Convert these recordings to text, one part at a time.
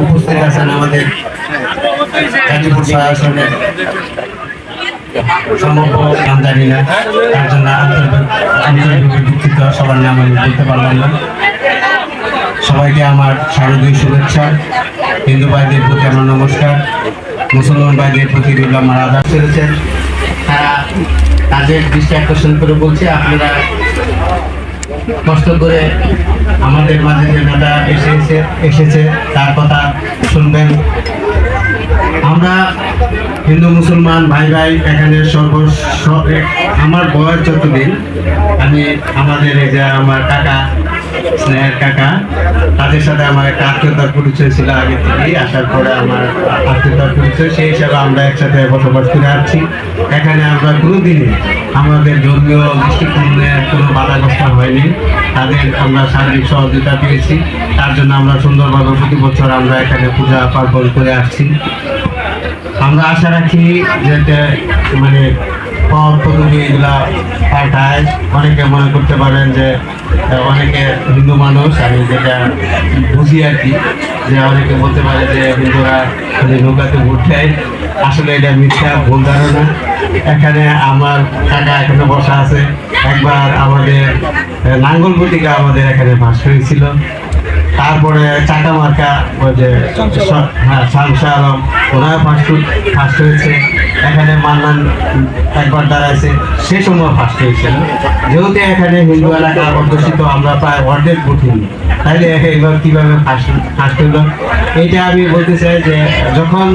উপস্থিত আছেন আমাদের গাজীপুর ছয় সম্ভব নাম জানি না তার জন্য আন্তরিক দুঃখিত সবার নাম আমি পারলাম না। সবাইকে আমার শারদীয় শুভেচ্ছা। হিন্দু ভাইদের প্রতি আমার নমস্কার। মুসলমান ভাইদের প্রতি আমার আদার চলেছেন তারা তাদের দৃষ্টি আকর্ষণ করে বলছে, আপনারা কষ্ট করে আমাদের মাঝে যে নেতা এসেছে এসেছে, তার কথা শুনবেন। আমরা হিন্দু, মুসলমান, ভাই ভাই, এখানে সর্ব আমার বয়স যতদিন, আমি আমাদের এই যে আমার কাকা স্নেহের কাকা, তাদের সাথে আমার একটা আত্মীয়তার পরিচয় ছিল আগে থেকেই, আসার পরে আমার আত্মীয়তার পরিচয়, সেই হিসাবে আমরা একসাথে বসবাস করে আসছি। এখানে আমরা কোনোদিনই আমাদের ধর্মীয় দৃষ্টিকোণে কোনো বাধাগ্রস্ত হয়নি। তাদের আমরা শারীরিক সহযোগিতা পেয়েছি। তার জন্য আমরা সুন্দরভাবে প্রতি বছর আমরা এখানে পূজা পার্বণ করে আসছি। আমরা আশা রাখি যাতে মানে পর পদবী এগুলা পাল্টায়। অনেকে মনে করতে পারেন যে অনেকে হিন্দু মানুষ আমি যেটা বুঝি আর কি যে অনেকে বলতে পারে যে হিন্দুরা নৌকাতে ভোট দেয়। আসলে এটা মিথ্যা ভুল ধারণা। এখানে আমার কাকা এখানে বসা আছে। একবার আমাদের আহ, নাঙ্গলগুটিকা আমাদের এখানে ভাস হয়েছিল। তারপরে চাকা মার্কা ওই যে হ্যাঁ শামসা আলম ওনারা ফার্স্ট ফার্স্ট হয়েছে। এখানে মান্নান একবার দাঁড়াইছে, সে সময় ফার্স্ট হয়েছিল। যেহেতু এখানে হিন্দু এলাকা অধ্যুষিত, আমরা প্রায় অর্ধেক উঠিনি তাইলে এবার কীভাবে ফার্স্ট ফার্স্ট হলো? এইটা আমি বলতে চাই যে, যখন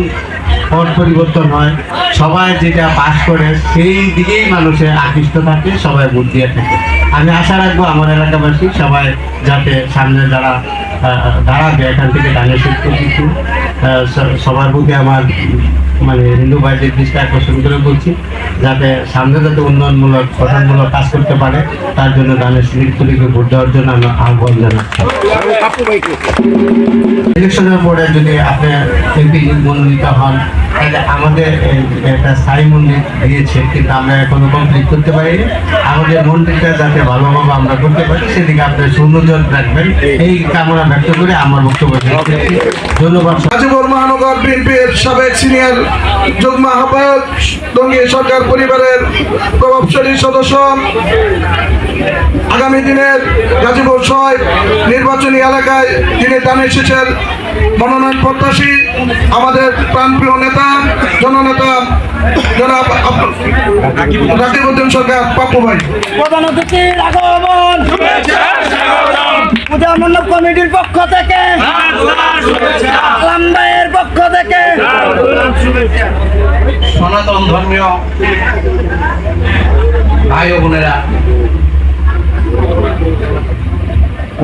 পথ পরিবর্তন হয়, সবাই যেটা পাস করে, সেই দিকেই মানুষের আকৃষ্ট থাকে, সবাই ভোট দিয়ে থাকে। আমি আশা রাখব, আমার এলাকাবাসী সবাই যাতে সামনে যারা দাঁড়াবে এখান থেকে দানের সূত্র কিছু সবার প্রতি আমার মানে হিন্দু ভাইদের দৃষ্টি আকর্ষণ করে বলছি, যাতে সামনে যাতে উন্নয়নমূলক, গঠনমূলক কাজ করতে পারে, তার জন্য দানের সিলিগুলিকে ভোট দেওয়ার জন্য আমি আহ্বান জানাচ্ছি। ইলেকশনের পরে যদি আপনি এমপি মনোনীত হন, তাহলে আমাদের একটা স্থায়ী মন্দির দিয়েছে, কিন্তু আমরা এখনও কমপ্লিট করতে পারিনি। আমাদের মন্দিরটা যাতে ভালোভাবে আমরা করতে পারি, সেদিকে আপনার সুনজর রাখবেন এই কামনা ব্যক্ত করে আমার বক্তব্য ধন্যবাদ গাজীপুর মহানগর বিএনপির সাবেক সিনিয়র যুগ্ম আহ্বায়ক দঙ্গী সরকার পরিবারের প্রভাবশালী সদস্য আগামী দিনের গাজীপুর ছয় নির্বাচনী এলাকায় তিনি দানের শেষের মনোনয়ন প্রত্যাশী আমাদের প্রাণপ্রিয় নেতা জননেতা জনাব রাকিবউদ্দিন সরকার পাপ্পু ভাই। প্রধান অতিথির আগমন। পূজা মণ্ডপ কমিটির পক্ষ থেকে। আলামবাইয়ের পক্ষ থেকে। সনাতন ধর্মীয় ভাই বোনেরা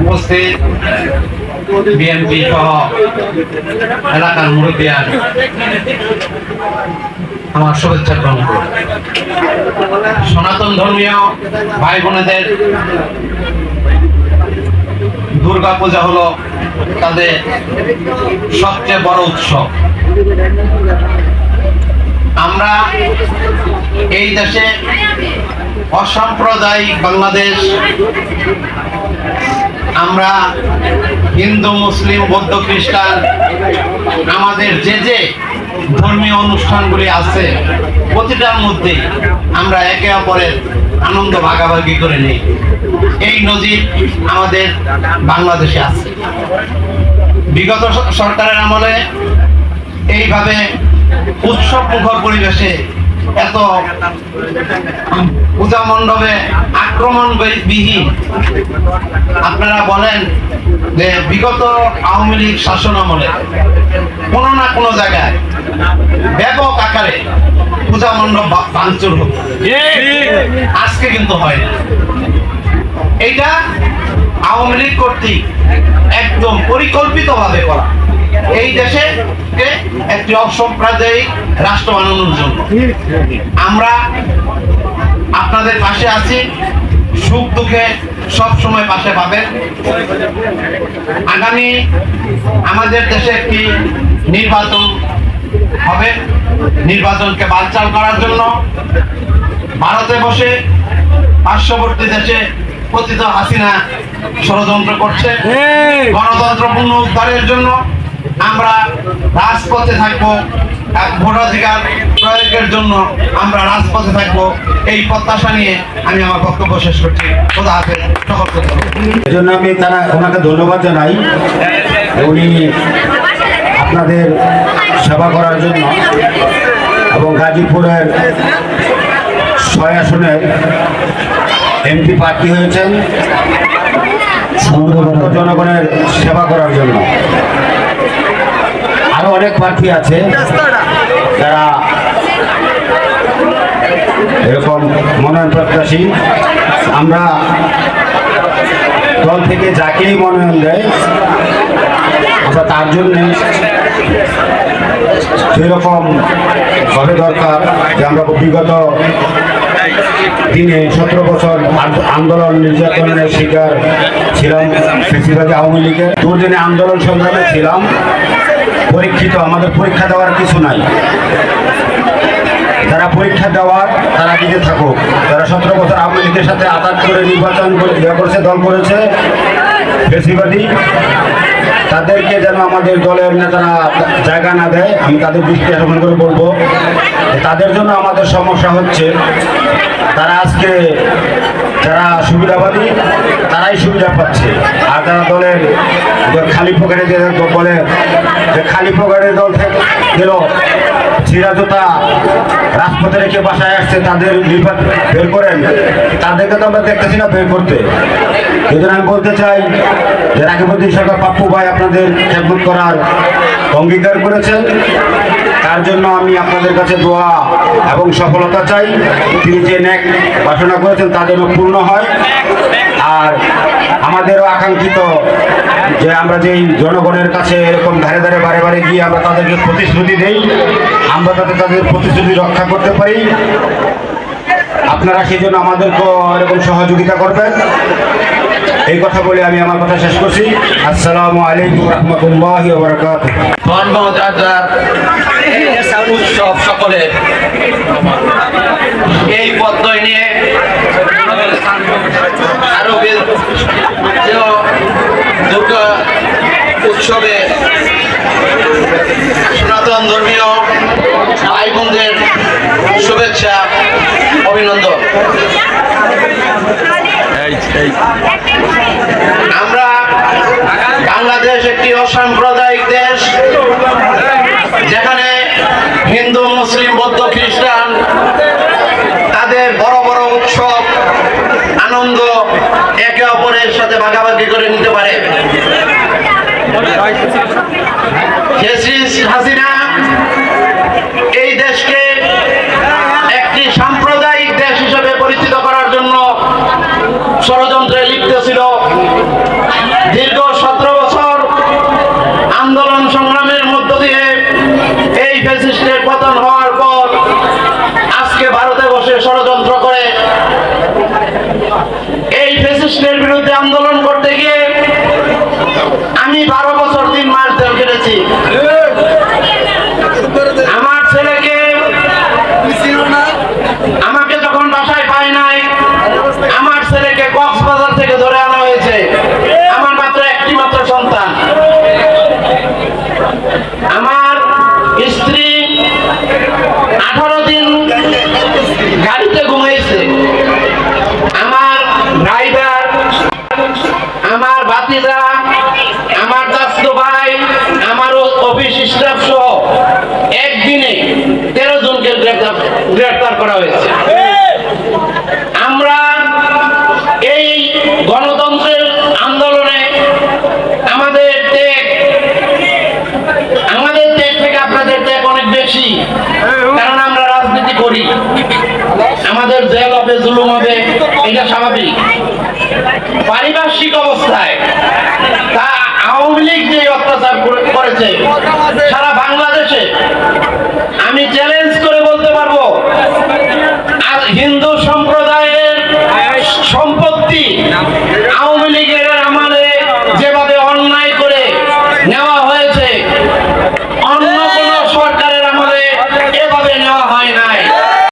উপস্থিত বিএনপি সহ এলাকার মুরব্বিয়ান, আমার শুভেচ্ছা গ্রহণ করুন। সনাতন ধর্মীয় ভাই বোনেদের দুর্গা পূজা হলো তাদের সবচেয়ে বড় উৎসব। আমরা এই দেশে অসাম্প্রদায়িক বাংলাদেশ, আমরা হিন্দু, মুসলিম, বৌদ্ধ, খ্রিস্টান, আমাদের যে যে ধর্মীয় অনুষ্ঠানগুলি আছে, প্রতিটার মধ্যে আমরা একে অপরের আনন্দ ভাগাভাগি করে নিই। এই নজির আমাদের বাংলাদেশে আছে। বিগত সরকারের আমলে এইভাবে উৎসব মুখর পরিবেশে এত পূজা মণ্ডপে আক্রমণ বিহীন আপনারা বলেন যে বিগত আওয়ামী লীগ শাসন আমলে কোনো না কোনো জায়গায় ব্যাপক আকারে পূজা মণ্ডপ ভাঙচুর আজকে কিন্তু হয় এইটা আওয়ামী লীগ কর্তৃক একদম পরিকল্পিতভাবে করা। এই দেশে কে? একটি অসাম্প্রদায়িক রাষ্ট্র বানানোর জন্য। আমরা আপনাদের পাশে আছি। সুখ দুঃখে সব সময় পাশে পাবেন। আগামী আমাদের দেশে একটি নির্বাচন হবে। নির্বাচনকে বানচাল করার জন্য ভারতে বসে পার্শ্ববর্তী দেশে পতিত হাসিনা ষড়যন্ত্র করছে। গণতন্ত্র উদ্ধারের জন্য আমরা রাজপথে থাকব। ভোটাধিকার প্রয়োগের জন্য আমরা রাজপথে থাকব। এই প্রত্যাশা নিয়ে আমি আমার বক্তব্য শেষ করছি। খোদা হাফেজ। সকলকে। এজন্য আমি তারা ওনাকে ধন্যবাদ জানাই। উনি আপনাদের সেবা করার জন্য এবং গাজীপুরের ছয় আসনের এমপি প্রার্থী হয়েছেন। জনগণের সেবা করার জন্য। আরও অনেক প্রার্থী আছে যারা এরকম মনোনয়ন প্রত্যাশী। আমরা দল থেকে যাকেই মনোনয়ন দেয় আমরা তার জন্যে সেরকম হবে দরকার যে আমরা বিগত দিনে সতেরো বছর আন্দোলন, নির্যাতনের শিকার ছিলাম বেশিরভাগই আওয়ামী লীগের। দুদিনে আন্দোলন সংগ্রামে ছিলাম। পরীক্ষিত, আমাদের পরীক্ষা দেওয়ার কিছু নাই। যারা পরীক্ষা দেওয়ার, তারা দিকে থাকুক। যারা সতেরো বছর আওয়ামী লীগের সাথে আঘাত করে নির্বাচন ইয়ে করেছে, দল করেছে বেশিবাদী তাদেরকে যেন আমাদের দলের নেতারা জায়গা না দেয়, আমি তাদের দৃষ্টি আকর্ষণ করে বলব। তাদের জন্য আমাদের সমস্যা হচ্ছে, তারা আজকে যারা সুবিধাবাদী, তারাই সুবিধা পাচ্ছে। আর যারা দলের খালি পকেটে যে বলে যে খালি পকেটের দল থেকে গেল ছিঁড়া রাজপথে রেখে বাসায় আসছে, তাদের লিফাত বের করেন। তাদেরকে তো আমরা দেখতেছি না বের করতে। এই জন্য আমি বলতে চাই যে রাকিবুদ্দিন সরকার পাপ্পু ভাই আপনাদের খেদমত করার অঙ্গীকার করেছেন। তার জন্য আমি আপনাদের কাছে দোয়া এবং সফলতা চাই। তিনি যে ন্যাক বাসনা করেছেন তা যেন পূর্ণ হয়। আর আমাদেরও আকাঙ্ক্ষিত যে আমরা যেই জনগণের কাছে এরকম ধারে ধারে বারে বারে গিয়ে আমরা তাদেরকে প্রতিশ্রুতি দেই, আমরা যাতে তাদের প্রতিশ্রুতি রক্ষা করতে পারি। আপনারা সেই জন্য আমাদেরকেও এরকম সহযোগিতা করবেন। এই কথা বলে আমি আমার কথা শেষ করছি। আসসালামু আলাইকুম রহমতুল্লাহ বরকাত উৎসব সকলে। এই পদ্ময় নিয়ে আরও বে- দুর্গা উৎসবে সনাতন ধর্মীয় ভাই বোনদের শুভেচ্ছা অভিনন্দন। আমরা বাংলাদেশ একটি অসাম্প্রদায়িক দেশ যেখানে হিন্দু মুসলিম বৌদ্ধ খ্রিস্টান তাদের বড় বড় উৎসব আনন্দ একে অপরের সাথে ভাগাভাগি করে নিতে পারে। হাসিনা এই দেশকে একটি সাম্প্রদায়িক দেশ হিসেবে পরিচিত করার জন্য ষড়যন্ত্রে লিপ্ত ছিল দীর্ঘ সতেরো বছর আন্দোলন সংগ্রামের মধ্য দিয়ে এই ফ্যাসিস্টের পতন হওয়ার পর আজকে ভারতে বসে ষড়যন্ত্র করে। এই ফেসিস্টের বিরুদ্ধে আন্দোলন করতে গিয়ে আমি বারো বছর তিন মাস জেল কেটেছি গাড়িতে পারিপার্শ্বিক অবস্থায় তা আওয়ামী লীগ যে অত্যাচার করে- করেছে সারা বাংলাদেশে